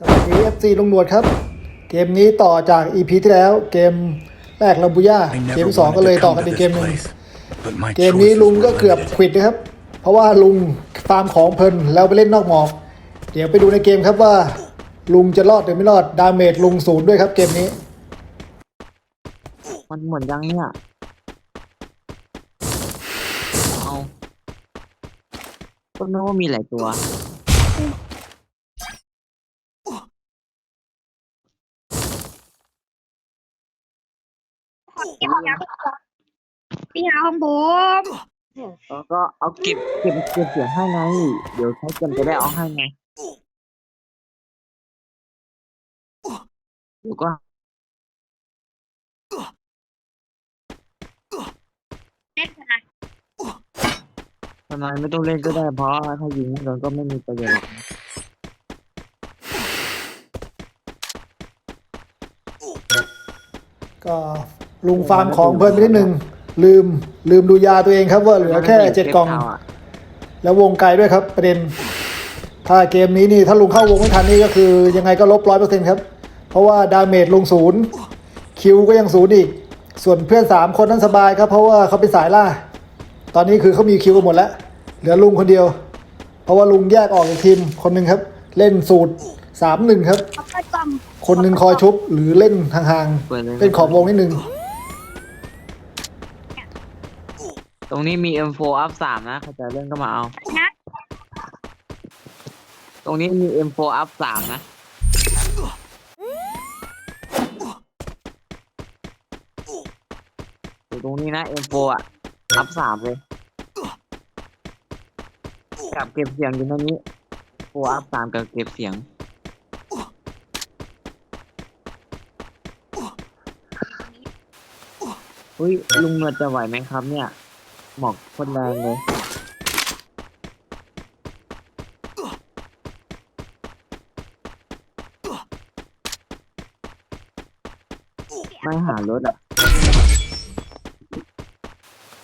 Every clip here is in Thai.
สวัสดี FC ลุงหนวดครับ เกมนี้ต่อจาก EP ที่แล้ว เกมแรกลาบูย่า I เก never มสองก็ wanted เลย to ต่อ come กัน to อีกเก this มหนึง place, but my เกมนี้ choices ลุงก็ were เกือบ better. ควิดนะครับ เพราะว่าลุงฟาร์มของเพลินแล้วไปเล่นนอกหมอกเดี๋ยวไปดูในเกมครับว่า ลุงจะรอดหรือไม่รอดดาเมจลุงศูนย์ด้วยครับเกมนี้ มันหมดยังเนี่ยเอาก็นึกว่ามีหลายตัว พี่หาพี่หาของผมแล้วก็เอาเก็บเก็บเก็บเสียงให้ไง เดี๋ยวใช้เกมจะได้เอาให้ไงเดี๋ยวก็เน็ตนะ ทำไมไม่ต้องเล่นก็ได้เพราะถ้ายิงโดนก็ไม่มีประโยชน์หรอกนะก็ ลุงฟาร์มของเพลินไปนิดนึง ลืมลืมดูยาตัวเองครับว่าเหลือแค่เจ็ดกล่องก็บาะแล้ววงไกลด้วยครับประเด็น ถ้าเกมนี้นี่ถ้าลุงเข้าวงไม่ทันนี่ก็คือ ยังไงก็ลบร้อยเปอร์เซ็นต์ครับ เพราะว่าดาเมจลุงศูนย์คิวก็ยังศูนย์อีก ส่วนเพื่อนสามคนนั้นสบายครับ เพราะว่าเขาเป็นสายล่า ตอนนี้คือเขามีคิวกันหมดแล้ว เหลือลุงคนเดียว เพราะว่าลุงแยกออกจากทีมคนหนึ่งครับ เล่นสูตรสามหนึ่งครับเอาไปกล่องคนหนึ่งคอยชุบหรือเล่นห่างเปิดเลยๆเล่นขอบวงนิดนึง ตรงนี้มี M4 up 3นะใครจะเล่นก็มาเอา นะ ตรงนี้มี M4 up 3นะ อยู่ตรงนี้นะ M4 อะ up 3เลยกับเก็บเสียงอยู่ในนี้4 up 3กับเก็บเสียง อุ้ยลุงเงินจะไหวไหมครับเนี่ย หมอกโคนแรงเลยไม่หารถอะ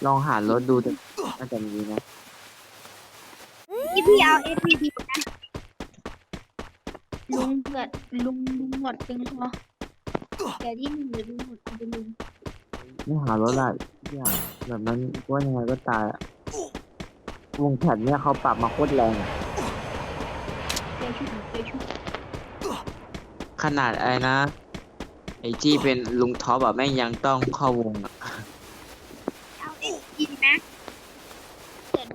ลองหารถดูดิน่าจะมีนะพี่พี่เอาเอพีดีนะลุงเกิดลุงลุงหมดตึงคอแต่ที่หนึ่งหรือลุงหมดเป็นลุงไม่หารถอะ อย่างแบบนั้นว่ายังไงก็ตายอะวงแผ่นเนี่ยเขาปรับมาโคตรแรงอะเจอชุดเจอชุดขนาดอะไรนะ ไอที่เป็นลุงท็อปอะแม่งยังต้องเข้าวงอะเอาเอพีดีนะเกิด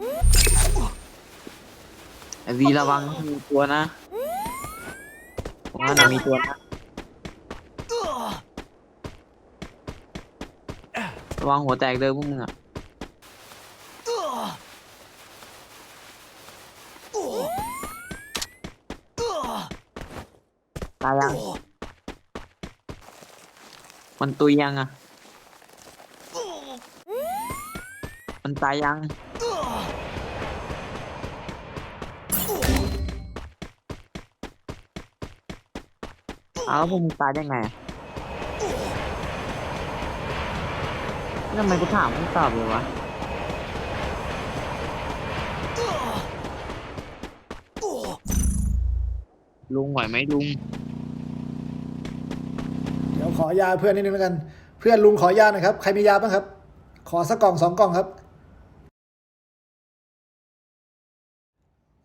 ไอวีระวังมีตัวนะผมว่าน่ะมีตัวนะ ระวังหัวแตกเด้อพวกมึงอะตายยังมันตุยยังอะ มันตายยัง เอาพวกมึงตายได้ไงอะ ทำไมกูถามไมึงตอบเลยวะลุงไหวไหมลุง เดี๋ยวขอยาเพื่อนนิดนึงแล้วกัน เพื่อนลุงขอยาหน่อยครับ ใครมียาบ้างครับ ขอสักกล่องสองกล่องครับ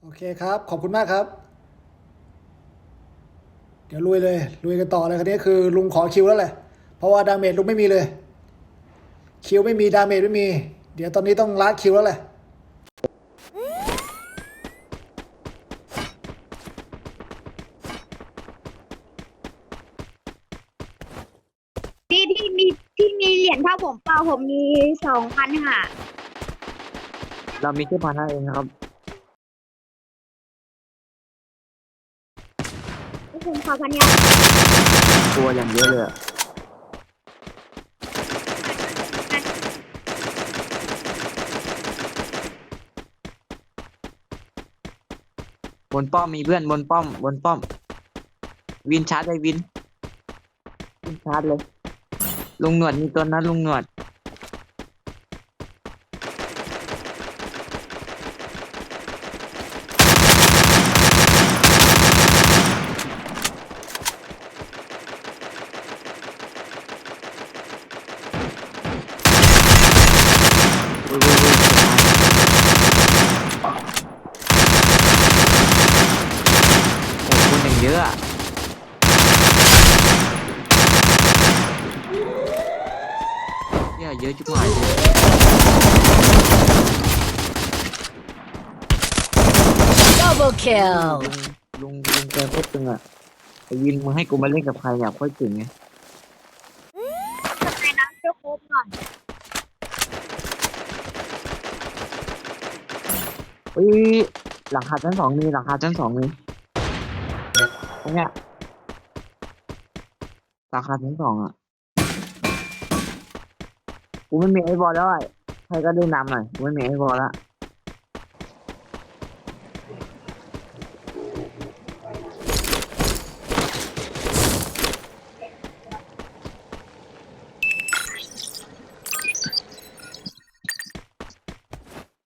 โอเคครับ ขอบคุณมากครับ เดี๋ยวลุยเลย ลุยกันต่อเลยคันนี้คือลุงขอคิวแล้วแหละ เพราะว่าดาเมจลุงไม่มีเลย คิวไม่มีดาเมจไม่มี เดี๋ยวตอนนี้ต้องลัดคิวแล้วแหละพี่พี่มีพี่มีเหรียญเท่าผมเปล่าผมมีสองพันค่ะ เรามีแค่พันห้าเองนะครับ ผมขอพันยาตัวอย่างเยอะเลยอะ บนป้อมมีเพื่อนบนป้อมบนป้อม วินชาร์จเลยวินวินชาร์จเลย ลุงหนวดมีตัวนั้นลุงหนวด เยอะอะเหี้ยเยอะจุกหายเลย Double kill. ลุงลุงแกโคตรตึงอะไอ้วินมึงให้กูมาเล่นกับใครเนี่ยโคตรตึงไงทำไมน้ำช่วยโคบหน่อยเฮ้ยหลังคาชั้นสองมีหลังคาชั้นสองมี ตรงเนี้ยหลังคาชั้นสองอะกูไม่มีไอ้บอลแล้วไอ้ใครก็ได้นำหน่อยกูไม่มีไอ้บอลละ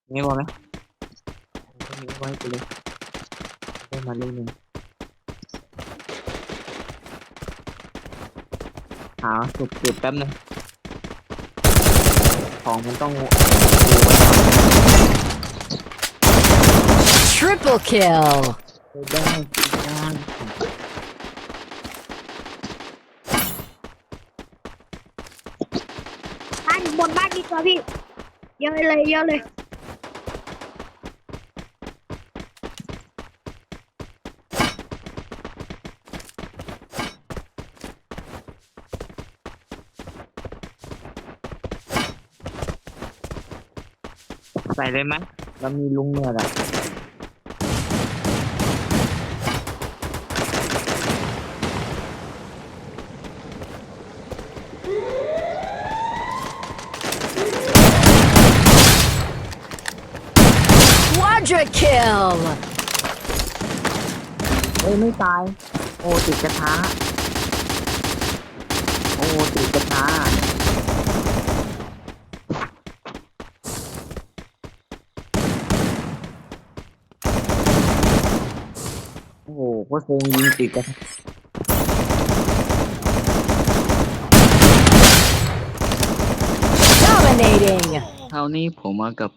มีไอ้บอลไหมไม่มีไอ้บอลให้กูเลยได้มาเล่นหนึ่ง หาสุดจุดแป๊บนึงของมันต้อง Triple kill. ไปได้ที่บ้านบ้านบนบ้านดีกว่าพี่เยอะเลยเยอะเลย ใส่เลยไหมเรามีลุงเนี่ยแหละ Quadra kill. เอ้ยไม่ตาย โอ้ติดกระทะโอ้ติดกระทะโอ้โหโคตรเซ็งยิงติดกระทะ Dominating. คราวนี้ผมมากับ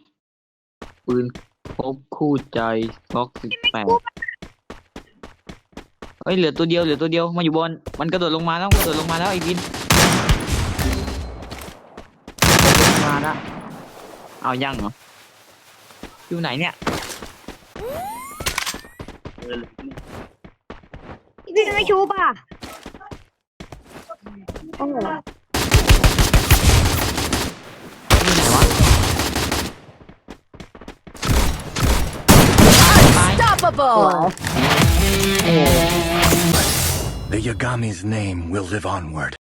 ปืนพกคู่ใจบล็อกสิบแปดเฮ้ยเหลือตัวเดียวเหลือตัวเดียวมาอยู่บน มันกระโดดลงมาแล้วกระโดดลงมาแล้วไอ้วินกระโดดลงมาแล้วเอายังเหรออยู่ไหนเนี่ย พี่ไม่ชูป่ะโอ้โห อยู่ไหนวะ Unstoppable. The Yagami's name will live onward.